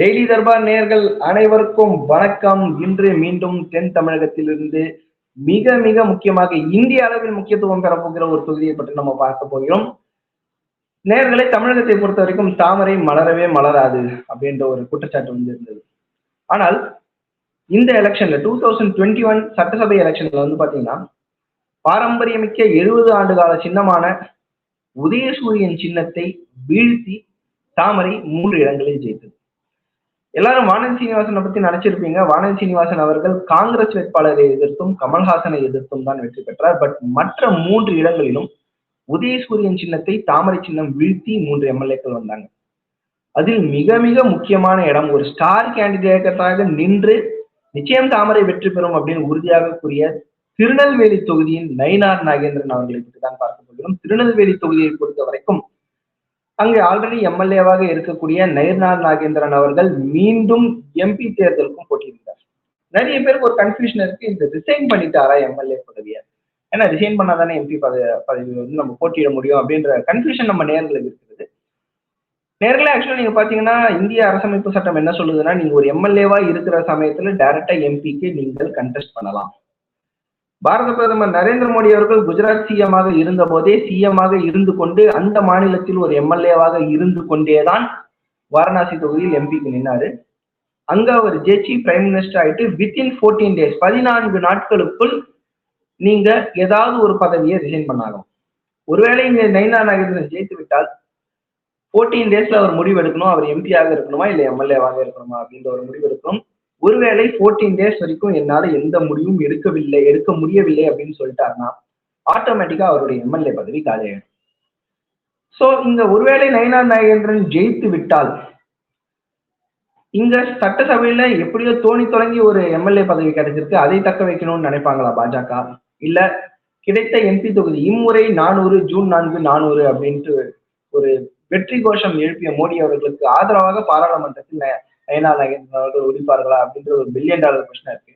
Daily Darbar நேர்கள் அனைவருக்கும் வணக்கம். இன்று மீண்டும் தென் தமிழகத்திலிருந்து மிக மிக முக்கியமாக இந்திய அளவில் முக்கியத்துவம் பெறப்போகிற ஒரு தொகுதியை பற்றி நம்ம பார்க்க போகிறோம். நேர்களை தமிழகத்தை பொறுத்த வரைக்கும் தாமரை மலரவே மலராது அப்படின்ற ஒரு குற்றச்சாட்டு வந்து இருந்தது ஆனால் இந்த எலெக்ஷன்ல டூ தௌசண்ட் டுவெண்ட்டி ஒன் சட்டசபை எலெக்ஷன்ல வந்து பாத்தீங்கன்னா பாரம்பரியமிக்க எழுபது ஆண்டு கால சின்னமான உதயசூரியன் சின்னத்தை வீழ்த்தி தாமரை மூன்று இடங்களில் ஜெயித்தது. எல்லாரும் வானதி சீனிவாசனை பத்தி நினைச்சிருப்பீங்க. வானதி சீனிவாசன் அவர்கள் காங்கிரஸ் வேட்பாளரை எதிர்த்தும் கமல்ஹாசனை எதிர்த்தும் தான் வெற்றி பெற்றார். பட் மற்ற மூன்று இடங்களிலும் உதயசூரியன் சின்னத்தை தாமரை சின்னம் வீழ்த்தி மூன்று எம்எல்ஏக்கள் வந்தாங்க. அதில் மிக மிக முக்கியமான இடம் ஒரு ஸ்டார் கேண்டிடேட்டாக நின்று நிச்சயம் தாமரை வெற்றி பெறும் அப்படின்னு உறுதியாக கூறிய திருநெல்வேலி தொகுதியின் நயினார் நாகேந்திரன் அவர்களை பற்றி தான் பார்க்க போகிறோம். திருநெல்வேலி தொகுதியை பொறுத்த வரைக்கும் அங்கு ஆல்ரெடி எம்எல்ஏவாக இருக்கக்கூடிய நயினார் நாகேந்திரன் அவர்கள் மீண்டும் எம்பி தேர்தலுக்கும் போட்டியிருந்தார் நிறைய பேருக்கு ஒரு கன்ஃபியூஷன் இருக்கு. இந்த ரிசைன் பண்ணிட்டாரா எம்எல்ஏ பதவியை? ஏன்னா ரிசைன் பண்ணாதானே எம்பி பதவி பதவி வந்து நம்ம போட்டியிட முடியும் அப்படின்ற கன்ஃபியூஷன் நம்ம நேர்களுக்கு இருக்குது. நேரில் ஆக்சுவலாக நீங்க பாத்தீங்கன்னா இந்திய அரசமைப்பு சட்டம் என்ன சொல்லுதுன்னா நீங்க ஒரு எம்எல்ஏவா இருக்கிற சமயத்துல டைரக்டா எம்பிக்கு நீங்கள் கண்டெஸ்ட் பண்ணலாம். பாரத பிரதமர் நரேந்திர மோடி அவர்கள் குஜராத் சிஎமாக இருந்த போதே சிஎமாக இருந்து கொண்டு அந்த மாநிலத்தில் ஒரு எம்எல்ஏவாக இருந்து கொண்டேதான் வாரணாசி தொகுதியில் எம்பிக்கு நின்னாரு. அங்க அவர் ஜெயிச்சு பிரைம் மினிஸ்டர் ஆயிட்டு வித்தின் ஃபோர்டீன் டேஸ் பதினான்கு நாட்களுக்குள் நீங்க ஏதாவது ஒரு பதவியை ரிசைன் பண்ணாலும். ஒருவேளை இங்க நைனா நாகேந்திரன் ஜெயித்து விட்டால் ஃபோர்டீன் டேஸ்ல அவர் முடிவு எடுக்கணும். அவர் எம்பியாக இருக்கணுமா இல்லை எம்எல்ஏவாக இருக்கணுமா அப்படின்ற ஒரு முடிவு எடுக்கணும். ஒருவேளை ஃபோர்டீன் டேஸ் வரைக்கும் என்னால எந்த முடிவும் எடுக்கவில்லை எடுக்க முடியவில்லை அப்படின்னு சொல்லிட்டாருன்னா ஆட்டோமேட்டிக்கா அவருடைய எம்எல்ஏ பதவி காலியாயிடும். சோ இங்க ஒருவேளை நயனா நாகேந்திரன் ஜெயித்து விட்டால் இங்க சட்டசபையில எப்படியோ தோணி தொடங்கி ஒரு எம்எல்ஏ பதவி கிடைச்சிருக்கு அதை தக்க வைக்கணும்னு நினைப்பாங்களா பாஜக? இல்ல கிடைத்த எம்பி தொகுதி இம்முறை நானூறு ஜூன் நான்கு நானூறு அப்படின்ட்டு ஒரு வெற்றி கோஷம் எழுப்பிய மோடி அவர்களுக்கு ஆதரவாக பாராளுமன்றத்தில் நயனா நாகேந்திரன் அவர்கள் ஒழிப்பார்களா அப்படின்ற ஒரு பில்லியன் டாலர் கொஸ்டின் இருக்கு.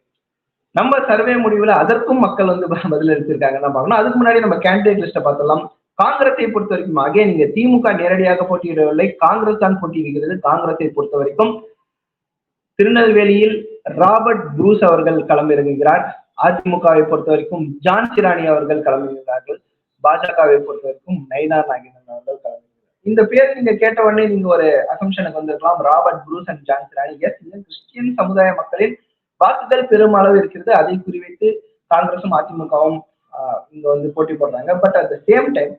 நம்ம சர்வே முடிவுல அதற்கும் மக்கள் வந்து பதில் அளித்திருக்காங்க தான் பார்க்கணும். அதுக்கு முன்னாடி நம்ம கேண்டிடேட் லிஸ்ட்டை பார்த்தலாம் காங்கிரஸை பொறுத்த வரைக்கும் ஆகிய நீங்க திமுக நேரடியாக போட்டியிடவில்லை. காங்கிரஸ் தான் போட்டியிடுகிறது காங்கிரஸை பொறுத்த வரைக்கும் திருநெல்வேலியில் ராபர்ட் ப்ரூஸ் அவர்கள் களமிறங்குகிறார். அதிமுகவை பொறுத்த வரைக்கும் ஜான் சிராணி அவர்கள் களமிறங்குகிறார்கள். பாஜகவை பொறுத்த வரைக்கும் நைனா நாகேந்திரன் அவர்கள் இந்த பேர் நீங்க கேட்ட உடனே நீங்க ஒரு அசம்ஷனுக்கு வந்திருக்கலாம். ராபர்ட் ப்ரூஸ் அண்ட் ஜான் சிராணி எஸ் கிறிஸ்டியன் சமுதாய மக்களின் வாக்குகள் பெருமளவு இருக்கிறது. அதை குறிவைத்து காங்கிரசும் அதிமுகவும் இங்க வந்து போட்டி போடுறாங்க. But at the same time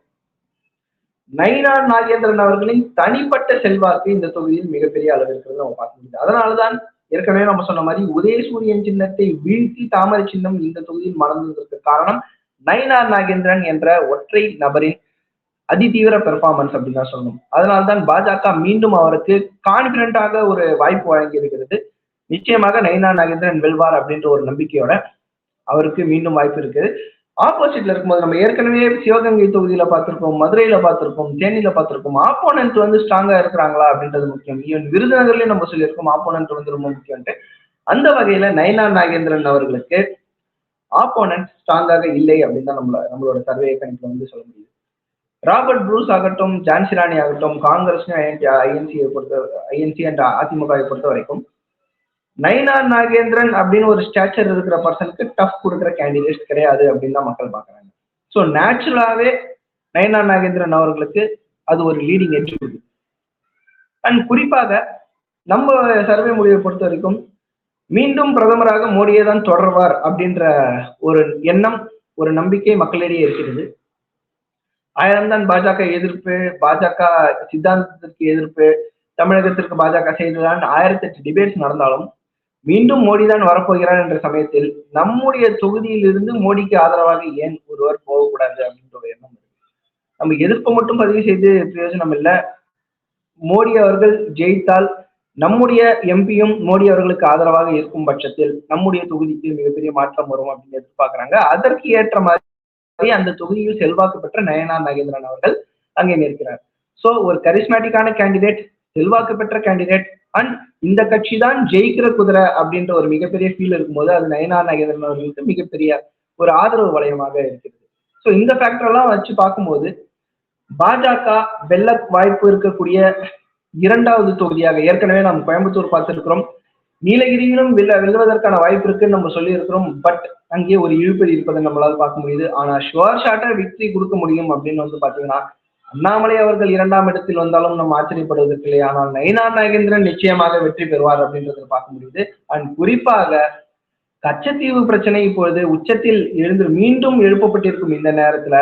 Nainar Nagendran அவர்களின் தனிப்பட்ட செல்வாக்கு இந்த தொகுதியில் மிகப்பெரிய அளவு இருக்கிறது. நம்ம பார்க்க முடியுது. அதனாலதான் ஏற்கனவே நம்ம சொன்ன மாதிரி உதயசூரியன் சின்னத்தை வீழ்த்தி தாமரை சின்னம் இந்த தொகுதியில் மறந்ததற்கு காரணம் நயினார் நாகேந்திரன் என்ற ஒற்றை நபரின் அதிதீவிர பெர்ஃபார்மன்ஸ் அப்படின்னு தான் சொல்லணும். அதனால்தான் பாஜக மீண்டும் அவருக்கு கான்பிடண்டாக ஒரு வாய்ப்பு வழங்கி இருக்கிறது நிச்சயமாக நயனா நாகேந்திரன் வெல்வார் அப்படின்ற ஒரு நம்பிக்கையோட அவருக்கு மீண்டும் வாய்ப்பு இருக்குது. ஆப்போசிட்ல இருக்கும்போது நம்ம ஏற்கனவே சிவகங்கை தொகுதியில பார்த்திருக்கோம் மதுரையில பார்த்திருக்கோம் தேனியில பார்த்திருக்கோம் ஆப்போனன்ட் வந்து ஸ்ட்ராங்கா இருக்கிறாங்களா அப்படின்றது முக்கியம். ஈவன் விருதுநகர்லயும் நம்ம சொல்லியிருக்கோம் ஆப்போனன்ட் வந்து ரொம்ப முக்கியம்ட்டு அந்த வகையில நயனா நாகேந்திரன் அவர்களுக்கு ஆப்போனன்ட் ஸ்ட்ராங்காக இல்லை அப்படின்னு தான் நம்மள நம்மளோட சர்வே கணிப்புல வந்து சொல்ல முடியுது. ராபர்ட் ப்ரூஸ் ஆகட்டும் ஜான்சிராணி ஆகட்டும் காங்கிரஸ் ஐஎன்சியை பொறுத்த ஐஎன்சி அண்ட் அதிமுகவை பொறுத்த வரைக்கும் நைனா நாகேந்திரன் அப்படின்னு ஒரு ஸ்டாச்சர் இருக்கிற பர்சனுக்கு டஃப் கொடுக்குற கேண்டிடேட்ஸ் கிடையாது அப்படின்னு தான் மக்கள் பாக்குறாங்க ஸோ நேச்சுரலாவே நயினார் நாகேந்திரன் அவர்களுக்கு அது ஒரு லீடிங் எட்ஜ் கொடுக்குது அண்ட் குறிப்பாக நம்ம சர்வே முடிவை பொறுத்த வரைக்கும் மீண்டும் பிரதமராக மோடியே தான் தொடர்வார் அப்படின்ற ஒரு எண்ணம் ஒரு நம்பிக்கை மக்களிடையே இருக்கிறது. ஆயிரம் தான் பாஜக எதிர்ப்பு பாஜக சித்தாந்தத்திற்கு எதிர்ப்பு தமிழகத்திற்கு பாஜக செய்ததான் ஆயிரத்தி எட்டு டிபேட்ஸ் நடந்தாலும் மீண்டும் மோடி தான் வரப்போகிறார் என்ற சமயத்தில் நம்முடைய தொகுதியிலிருந்து மோடிக்கு ஆதரவாக ஏன் ஒருவர் போகக்கூடாது அப்படின்ற ஒரு எண்ணம் நம்ம எதிர்ப்பு மட்டும் பதிவு செய்து பிரயோஜனம் இல்லை. மோடி அவர்கள் ஜெயித்தால் நம்முடைய எம்பியும் மோடி அவர்களுக்கு ஆதரவாக இருக்கும் பட்சத்தில் நம்முடைய தொகுதிக்கு மிகப்பெரிய மாற்றம் வரும் அப்படின்னு எதிர்பார்க்கிறாங்க. அதற்கு ஏற்ற மாதிரி அந்த தொகுதியில் செல்வாக்கு பெற்ற நயனா நாகேந்திரன் அவர்கள் அங்கே நிற்கிறார். சோ ஒரு கரிஸ்மேட்டிக்கான கேண்டிடேட் செல்வாக்கு பெற்ற கேண்டிடேட் அண்ட் இந்த கட்சி தான் ஜெயிக்கிற குதிரை அப்படின்ற ஒரு மிகப்பெரிய ஃபீல் இருக்கும்போது அது நயனா நாகேந்திரன் அவர்களுக்கு மிகப்பெரிய ஒரு ஆதரவு வளையமாக இருக்கிறது. ஸோ இந்த ஃபேக்டர் எல்லாம் வச்சு பார்க்கும்போது பாஜக வெல்ல வாய்ப்பு இருக்கக்கூடிய இரண்டாவது தொகுதியாக ஏற்கனவே நாம் கோயம்புத்தூர் பார்த்திருக்கிறோம். நீலகிரியிலும் வெல்ல வெல்வதற்கான வாய்ப்பு இருக்குன்னு நம்ம சொல்லி இருக்கிறோம் பட் அங்கே ஒரு இழுபறி இருப்பதை நம்மளால பார்க்க முடியுது. ஆனா ஷுவர் ஷாட்டா விக்டரி கொடுக்க முடியும் அப்படின்னு வந்து பாத்தீங்கன்னா அண்ணாமலை அவர்கள் இரண்டாம் இடத்தில் வந்தாலும் நம்ம ஆச்சரியப்படுவதற்கு இல்லை. ஆனால் நயினா நாகேந்திரன் நிச்சயமாக வெற்றி பெறுவார் அப்படின்றத பார்க்க முடியுது. அண்ட் குறிப்பாக கச்சத்தீவு பிரச்சனை இப்பொழுது உச்சத்தில் எழுந்து மீண்டும் எழுப்பப்பட்டிருக்கும் இந்த நேரத்துல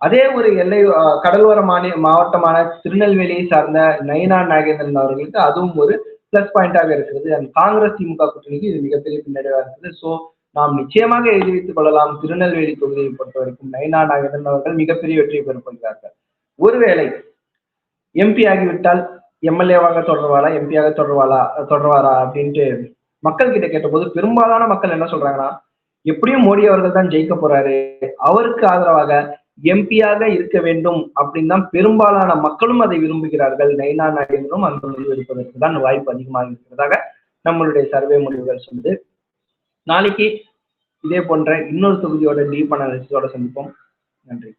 அதே ஒரு எல்லை அஹ், கடலோர மாநில மாவட்டமான திருநெல்வேலியை சார்ந்த நயினா நாகேந்திரன் அவர்களுக்கு அதுவும் ஒரு பிளஸ் பாயிண்டாக இருக்கிறது. அண்ட் காங்கிரஸ் திமுக கூட்டணிக்கு இது மிகப்பெரிய பின்னடைவாக இருக்குது. ஸோ நாம் நிச்சயமாக எழுதி வைத்துக் கொள்ளலாம். திருநெல்வேலி தொகுதியை பொறுத்த வரைக்கும் நயினார் நாகேந்திரன் அவர்கள் மிகப்பெரிய வெற்றியை பெறப்போகிறார்கள். ஒருவேளை எம்பி ஆகிவிட்டால் எம்எல்ஏவாக தொடர்வாளா? எம்பியாக தொடர்வாளா? தொடர்வாரா? அப்படின்ட்டு மக்கள் கிட்ட கேட்டபோது பெரும்பாலான மக்கள் என்ன சொல்றாங்கன்னா எப்படியும் மோடி அவர்கள் தான் ஜெயிக்க போறாரு. அவருக்கு ஆதரவாக எம்பியாக இருக்க வேண்டும் அப்படின்னு தான் பெரும்பாலான மக்களும் அதை விரும்புகிறார்கள். நைனா நாயுடுவும் அந்த முடிவு எடுப்பதற்கு தான் வாய்ப்பு அதிகமாக இருக்கிறதாக நம்மளுடைய சர்வே முடிவுகள் சொல்லுது. நாளைக்கு இதே போன்ற இன்னொரு தொகுதியோட டீப் அனாலிசிஸோட சந்திப்போம். நன்றி.